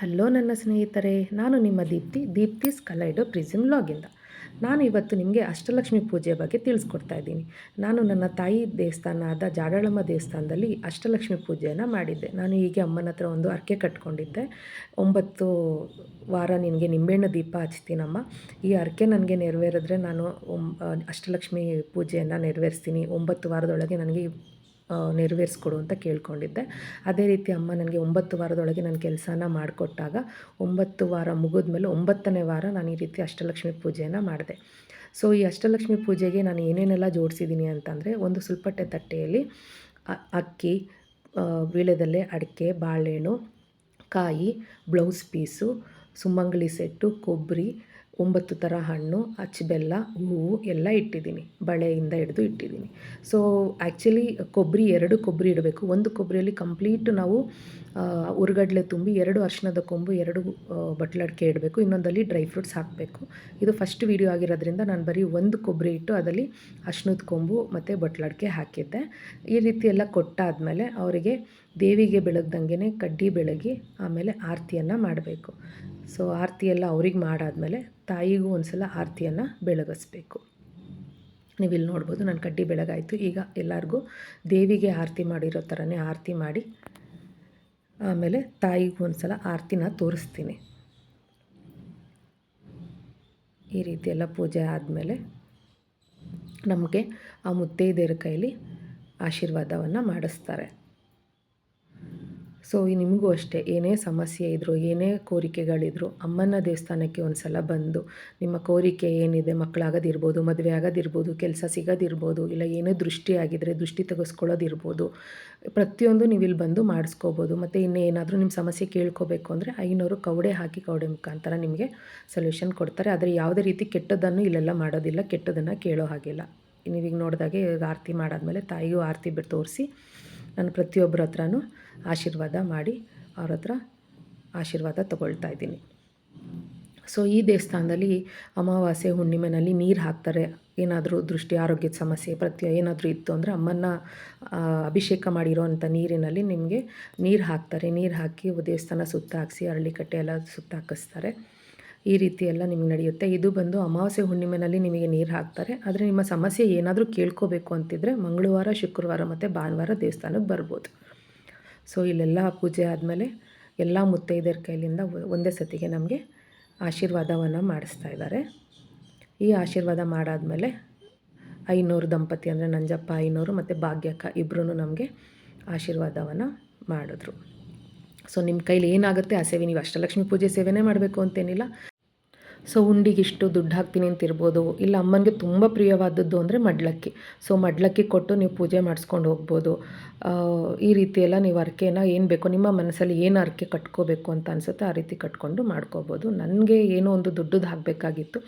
Hello ನನ್ನ ಸ್ನೇಹಿತರೆ, ನಾನು ನಿಮ್ಮ ದೀಪ್ತಿ ದೀಪ್ತಿಸ್ ಕಲೈಡೋ ಪ್ರಿಸಮ್ ಲಾಗಿಂದ ನಾನು ಇವತ್ತು ನಿಮಗೆ ಅಷ್ಟಲಕ್ಷ್ಮಿ ಪೂಜೆ ಬಗ್ಗೆ ತಿಳಿಸ್ಕೊಡ್ತಾ ಇದ್ದೀನಿ. ನಾನು ನನ್ನ ತಾಯಿ ದೇವಸ್ಥಾನ ಆದ ಜಾಡಳಮ್ಮ ದೇವಸ್ಥಾನದಲ್ಲಿ ಅಷ್ಟಲಕ್ಷ್ಮಿ ಪೂಜೆಯನ್ನು ಮಾಡಿದ್ದೆ. ನಾನು ಹೀಗೆ ಅಮ್ಮನ ಹತ್ರ ಒಂದು ಅರ್ಕೆ ಕಟ್ಕೊಂಡಿದ್ದೆ. ಒಂಬತ್ತು ವಾರ ನಿನಗೆ ನಿಂಬೆಹಣ್ಣು ದೀಪ ಹಚ್ತೀನಮ್ಮ. ಈ ಅರ್ಕೆ ನನಗೆ ನೆರವೇರಿದ್ರೆ ನಾನು ಅಷ್ಟಲಕ್ಷ್ಮಿ ಪೂಜೆಯನ್ನು ನೆರವೇರಿಸ್ತೀನಿ. ಒಂಬತ್ತು ವಾರದೊಳಗೆ ನನಗೆ ನೆರವೇರಿಸ್ಕೊಡು ಅಂತ ಕೇಳ್ಕೊಂಡಿದ್ದೆ. ಅದೇ ರೀತಿ ಅಮ್ಮ ನನಗೆ ಒಂಬತ್ತು ವಾರದೊಳಗೆ ನನ್ನ ಕೆಲಸನ ಮಾಡಿಕೊಟ್ಟಾಗ ಒಂಬತ್ತು ವಾರ ಮುಗಿದ್ಮೇಲೆ ಒಂಬತ್ತನೇ ವಾರ ನಾನು ಈ ರೀತಿ ಅಷ್ಟಲಕ್ಷ್ಮಿ ಪೂಜೆಯನ್ನು ಮಾಡಿದೆ. ಸೊ, ಈ ಅಷ್ಟಲಕ್ಷ್ಮಿ ಪೂಜೆಗೆ ನಾನು ಏನೇನೆಲ್ಲ ಜೋಡಿಸಿದ್ದೀನಿ ಅಂತಂದರೆ ಒಂದು ಸುಲ್ಪಟ್ಟೆ ತಟ್ಟೆಯಲ್ಲಿ ಅಕ್ಕಿ ವೀಳ್ಯದೆಲೆ ಅಡಿಕೆ, ಬಾಳೆಹಣ್ಣು, ಕಾಯಿ, ಬ್ಲೌಸ್ ಪೀಸು, ಸುಮಂಗಲಿ ಸೆಟ್ಟು, ಕೊಬ್ಬರಿ ಒಂಬತ್ತು ಥರ ಹಣ್ಣು ಬೆಲ್ಲ, ಹೂವು ಎಲ್ಲ ಇಟ್ಟಿದ್ದೀನಿ. ಬಳೆಯಿಂದ ಹಿಡಿದು ಇಟ್ಟಿದ್ದೀನಿ. ಸೊ ಆ್ಯಕ್ಚುಲಿ ಕೊಬ್ಬರಿ ಎರಡು ಕೊಬ್ಬರಿ ಇಡಬೇಕು. ಒಂದು ಕೊಬ್ಬರಿಯಲ್ಲಿ ಕಂಪ್ಲೀಟ್ ನಾವು ಉರ್ಗಡ್ಲೆ ತುಂಬಿ ಎರಡು ಅರ್ಶಿಣದ ಕೊಂಬು, ಎರಡು ಬಟ್ಲಡಿಕೆ ಇಡಬೇಕು. ಇನ್ನೊಂದಲ್ಲಿ ಡ್ರೈ ಫ್ರೂಟ್ಸ್ ಹಾಕಬೇಕು. ಇದು ಫಸ್ಟ್ ವೀಡಿಯೋ ಆಗಿರೋದ್ರಿಂದ ನಾನು ಬರೀ ಒಂದು ಕೊಬ್ಬರಿ ಇಟ್ಟು ಅದರಲ್ಲಿ ಅರ್ಶಿಣದ ಕೊಂಬು ಮತ್ತು ಬಟ್ಲಡಿಕೆ ಹಾಕಿದ್ದೆ. ಈ ರೀತಿ ಎಲ್ಲ ಕೊಟ್ಟಾದಮೇಲೆ ಅವರಿಗೆ ದೇವಿಗೆ ಬೆಳಗ್ದಂಗೆ ಕಡ್ಡಿ ಬೆಳಗಿ ಆಮೇಲೆ ಆರತಿಯನ್ನು ಮಾಡಬೇಕು. ಸೊ ಆರತಿಯೆಲ್ಲ ಅವ್ರಿಗೆ ಮಾಡಾದಮೇಲೆ ತಾಯಿಗೂ ಒಂದು ಸಲ ಆರತಿಯನ್ನು ಬೆಳಗಿಸ್ಬೇಕು. ನೀವು ಇಲ್ಲಿ ನೋಡ್ಬೋದು ನನ್ನ ಕಡ್ಡಿ ಬೆಳಗಾಯಿತು. ಈಗ ಎಲ್ಲರಿಗೂ ದೇವಿಗೆ ಆರತಿ ಮಾಡಿರೋ ಥರನೇ ಆರತಿ ಮಾಡಿ ಆಮೇಲೆ ತಾಯಿಗೂ ಒಂದು ಸಲ ಆರತಿನ ತೋರಿಸ್ತೀನಿ. ಈ ರೀತಿ ಎಲ್ಲ ಪೂಜೆ ಆದಮೇಲೆ ನಮಗೆ ಆ ಮುತ್ತೈದೆಯರ ಕೈಲಿ ಆಶೀರ್ವಾದವನ್ನು ಮಾಡಿಸ್ತಾರೆ. ಸೊ ನಿಮಗೂ ಅಷ್ಟೇ, ಏನೇ ಸಮಸ್ಯೆ ಇದ್ದರೂ ಏನೇ ಕೋರಿಕೆಗಳಿದ್ರು, ಅಮ್ಮನ ದೇವಸ್ಥಾನಕ್ಕೆ ಒಂದು ಸಲ ಬಂದು, ನಿಮ್ಮ ಕೋರಿಕೆ ಏನಿದೆ, ಮಕ್ಕಳಾಗೋದಿರ್ಬೋದು, ಮದುವೆ ಆಗೋದಿರ್ಬೋದು, ಕೆಲಸ ಸಿಗೋದಿರ್ಬೋದು, ಇಲ್ಲ ಏನೇ ದೃಷ್ಟಿ ಆಗಿದ್ರೆ ದೃಷ್ಟಿ ತೆಗೆಸ್ಕೊಳ್ಳೋದಿರ್ಬೋದು, ಪ್ರತಿಯೊಂದು ನೀವು ಇಲ್ಲಿ ಬಂದು ಮಾಡಿಸ್ಕೋಬೋದು, ಮತ್ತು ಇನ್ನೇನಾದರೂ ನಿಮ್ಮ ಸಮಸ್ಯೆ ಕೇಳ್ಕೋಬೇಕು ಅಂದರೆ ಐನೂರು ಕವಡೆ ಹಾಕಿ ಕವಡೆ ಮುಖಾಂತರ ನಿಮಗೆ ಸೊಲ್ಯೂಷನ್ ಕೊಡ್ತಾರೆ. ಆದರೆ ಯಾವುದೇ ರೀತಿ ಕೆಟ್ಟದ್ದನ್ನು ಇಲ್ಲೆಲ್ಲ ಮಾಡೋದಿಲ್ಲ ಕೆಟ್ಟದನ್ನು ಕೇಳೋ ಹಾಗಿಲ್ಲ. ನೀವೀಗ ನೋಡಿದಾಗೆ ಆರತಿ ಮಾಡಾದಮೇಲೆ ತಾಯಿಯೂ ಆರತಿ ಬಿಟ್ಟು ತೋರಿಸಿ ನಾನು ಪ್ರತಿಯೊಬ್ಬರ ಹತ್ರನೂ ಆಶೀರ್ವಾದ ಮಾಡಿ ಅವ್ರ ಹತ್ರ ಆಶೀರ್ವಾದ ತಗೊಳ್ತಾ ಇದ್ದೀನಿ. ಸೊ ಈ ದೇವಸ್ಥಾನದಲ್ಲಿ ಅಮಾವಾಸ್ಯೆ, ಹುಣ್ಣಿಮೆನಲ್ಲಿ ನೀರು ಹಾಕ್ತಾರೆ. ಏನಾದರೂ ದೃಷ್ಟಿ, ಆರೋಗ್ಯದ ಸಮಸ್ಯೆ ಪ್ರತಿ ಏನಾದರೂ ಇತ್ತು ಅಂದರೆ ಅಮ್ಮನ ಅಭಿಷೇಕ ಮಾಡಿರೋವಂಥ ನೀರಿನಲ್ಲಿ ನಿಮಗೆ ನೀರು ಹಾಕ್ತಾರೆ. ನೀರು ಹಾಕಿ ದೇವಸ್ಥಾನ ಸುತ್ತ ಹಾಕಿಸಿ ಅರಳಿಕಟ್ಟೆ ಎಲ್ಲ ಸುತ್ತ ಹಾಕಿಸ್ತಾರೆ ಈ ರೀತಿ ಎಲ್ಲ ನಿಮ್ಗೆ ನಡೆಯುತ್ತೆ. ಇದು ಬಂದು ಅಮಾವಾಸ್ಯೆ ಹುಣ್ಣಿಮೆನಲ್ಲಿ ನಿಮಗೆ ನೀರು ಹಾಕ್ತಾರೆ. ಆದರೆ ನಿಮ್ಮ ಸಮಸ್ಯೆ ಏನಾದರೂ ಕೇಳ್ಕೋಬೇಕು ಅಂತಿದ್ರೆ ಮಂಗಳವಾರ, ಶುಕ್ರವಾರ ಮತ್ತು ಭಾನುವಾರ ದೇವಸ್ಥಾನಕ್ಕೆ ಬರ್ಬೋದು. ಸೊ ಇಲ್ಲೆಲ್ಲ ಪೂಜೆ ಆದಮೇಲೆ ಎಲ್ಲ ಮುತ್ತೈದೆಯರ ಕೈಲಿಂದ ಒಂದೇ ಸತಿಗೆ ನಮಗೆ ಆಶೀರ್ವಾದವನ್ನು ಮಾಡಿಸ್ತಾ ಇದ್ದಾರೆ. ಈ ಆಶೀರ್ವಾದ ಮಾಡಾದಮೇಲೆ ಐನೂರು ದಂಪತಿ ಅಂದರೆ ನಂಜಪ್ಪ, ಐನೂರು ಮತ್ತು ಭಾಗ್ಯಕ್ಕ ಇಬ್ಬರೂ ನಮಗೆ ಆಶೀರ್ವಾದವನ್ನು ಮಾಡಿದ್ರು. ಸೊ ನಿಮ್ಮ ಕೈಲಿ ಏನಾಗುತ್ತೆ ಆ ಸೇವೆ ನೀವು ಅಷ್ಟಲಕ್ಷ್ಮಿ ಪೂಜೆ ಸೇವೆನೇ ಮಾಡಬೇಕು ಅಂತೇನಿಲ್ಲ. ಸೊ ಉಂಡಿಗಿಷ್ಟು ದುಡ್ಡು ಹಾಕ್ತೀನಿ ಅಂತ ಇರ್ಬೋದು. ಇಲ್ಲ, ಅಮ್ಮನಿಗೆ ತುಂಬ ಪ್ರಿಯವಾದದ್ದು ಅಂದರೆ ಮಡ್ಲಕ್ಕಿ. ಸೊ ಮಡ್ಲಕ್ಕಿ ಕೊಟ್ಟು ನೀವು ಪೂಜೆ ಮಾಡಿಸ್ಕೊಂಡು ಹೋಗ್ಬೋದು. ಈ ರೀತಿ ಎಲ್ಲ ನೀವು ಅರ್ಕೆನ ಏನು ಬೇಕೋ, ನಿಮ್ಮ ಮನಸ್ಸಲ್ಲಿ ಏನು ಅರ್ಕೆ ಕಟ್ಕೋಬೇಕು ಅಂತ ಅನಿಸುತ್ತೆ ಆ ರೀತಿ ಕಟ್ಕೊಂಡು ಮಾಡ್ಕೋಬೋದು. ನನಗೆ ಏನೋ ಒಂದು ದುಡ್ಡದು ಹಾಕಬೇಕಾಗಿತ್ತು.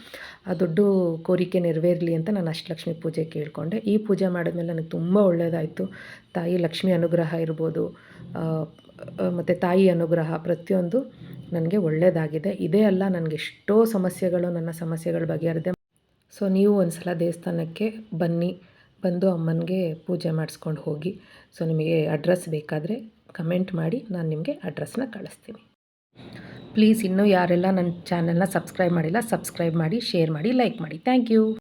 ಆ ದುಡ್ಡು ಕೋರಿಕೆ ನೆರವೇರಲಿ ಅಂತ ನಾನು ಅಷ್ಟಲಕ್ಷ್ಮಿ ಪೂಜೆ ಕೇಳಿಕೊಂಡೆ. ಈ ಪೂಜೆ ಮಾಡಿದ್ಮೇಲೆ ನನಗೆ ತುಂಬ ಒಳ್ಳೆಯದಾಯಿತು ತಾಯಿ ಲಕ್ಷ್ಮಿ ಅನುಗ್ರಹ ಇರ್ಬೋದು. ಮತ್ತು ತಾಯಿ ಅನುಗ್ರಹ ಪ್ರತಿಯೊಂದು ನನಗೆ ಒಳ್ಳೆಯದಾಗಿದೆ ಇದೇ ಅಲ್ಲ, ನನಗೆ ಎಷ್ಟೋ ಸಮಸ್ಯೆಗಳು ನನ್ನ ಸಮಸ್ಯೆಗಳು ಬಗೆಹರಿದೆ. ಸೊ, ನೀವು ಒಂದು ಸಲ ದೇವಸ್ಥಾನಕ್ಕೆ ಬನ್ನಿ. ಬಂದು ಅಮ್ಮನಿಗೆ ಪೂಜೆ ಮಾಡಿಸ್ಕೊಂಡು ಹೋಗಿ. ಸೊ, ನಿಮಗೆ ಅಡ್ರೆಸ್ ಬೇಕಾದರೆ ಕಮೆಂಟ್ ಮಾಡಿ, ನಾನು ನಿಮಗೆ ಅಡ್ರೆಸ್ನ ಕಳಿಸ್ತೀನಿ. ಪ್ಲೀಸ್, ಇನ್ನೂ ಯಾರೆಲ್ಲ ನನ್ನ ಚಾನಲ್ನ ಸಬ್ಸ್ಕ್ರೈಬ್ ಮಾಡಿಲ್ಲ, ಸಬ್ಸ್ಕ್ರೈಬ್ ಮಾಡಿ, ಶೇರ್ ಮಾಡಿ, ಲೈಕ್ ಮಾಡಿ. Thank you.